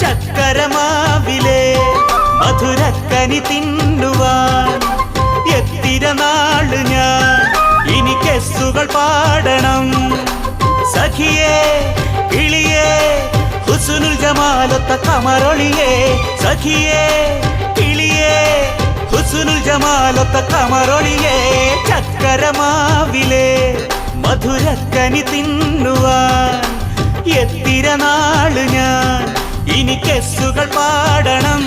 ചക്കരമാവിലെ മധുരക്കനി തിന്നുവാൻ എത്തിര നാൾ ഞാൻ. ഇനി കെസ്സുകൾ പാടണം. സഖിയേ കിളിയേ ഹുസുനുൽ ജമാലൊത്ത കമറൊളിയേ. സഖിയേ കിളിയേ ഹുസുനുൽ ജമാലൊത്ത കമറൊളിയേ. ചക്കരമാവിലെ മധുരക്കനി തിന്നുവാൻ എത്തിര നാൾ ഞാൻ. ഇനി കെസ്സുകൾ പാടണം.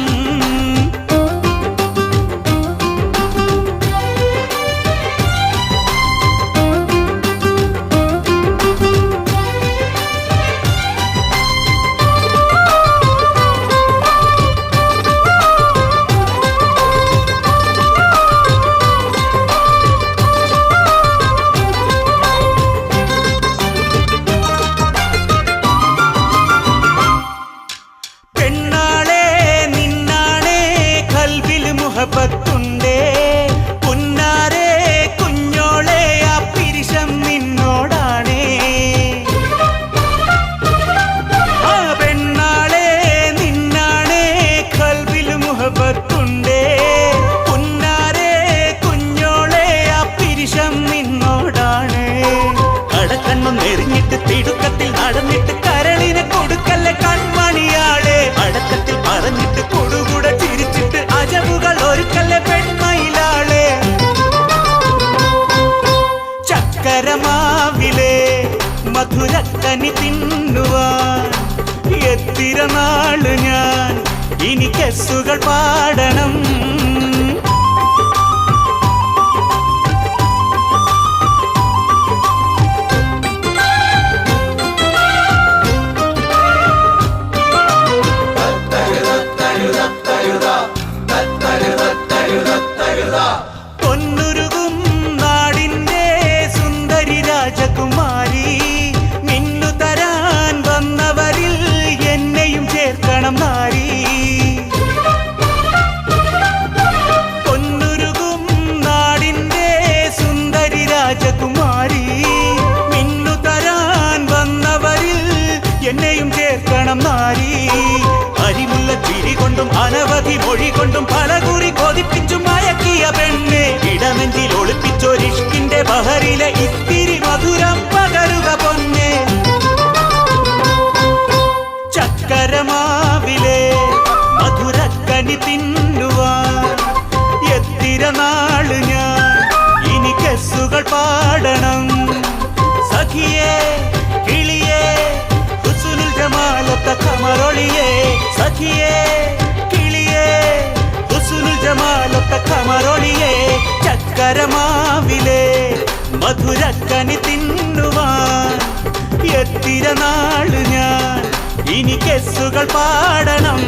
but ചക്കരമാവിലെ മധുരക്കനി തിന്നുവാൻ എത്തിരനാൾ ഞാൻ. ഇനി കെസ്സുകൾ പാടണം. രാജകുമാരി മിന്നു തരാൻ വന്നവരിൽ എന്നെയും ചേർക്കണം നാരി. അരിമുള്ള ചിരി കൊണ്ടും അനവധി മൊഴി കൊണ്ടും പലകുറി കൊതിപ്പിച്ചു മയക്കിയ പെണ്ണ് ഇടനെഞ്ചിൽ ഒളിപ്പിച്ചൊരിഷ്കിന്റെ ബഹറിലെ ഇത്തിരി മധുരം പകരുക പൊന്നെ. ചക്കരമാവിലെ മധുരക്കനി തിന്നുവാൻ എത്തിര നാൾ ഞാൻ ജമാലത്ത കമറൊളിയേ സഖിയേ കിളിയേ. ഹുസുനു ജമാലൊത്ത കമറൊളിയേ ചക്കരമാവിലേ. മധുരക്കനി തിന്നുവാൻ എത്തിര നാൾ ഞാൻ. ഇനി കെസ്സുകൾ പാടണം.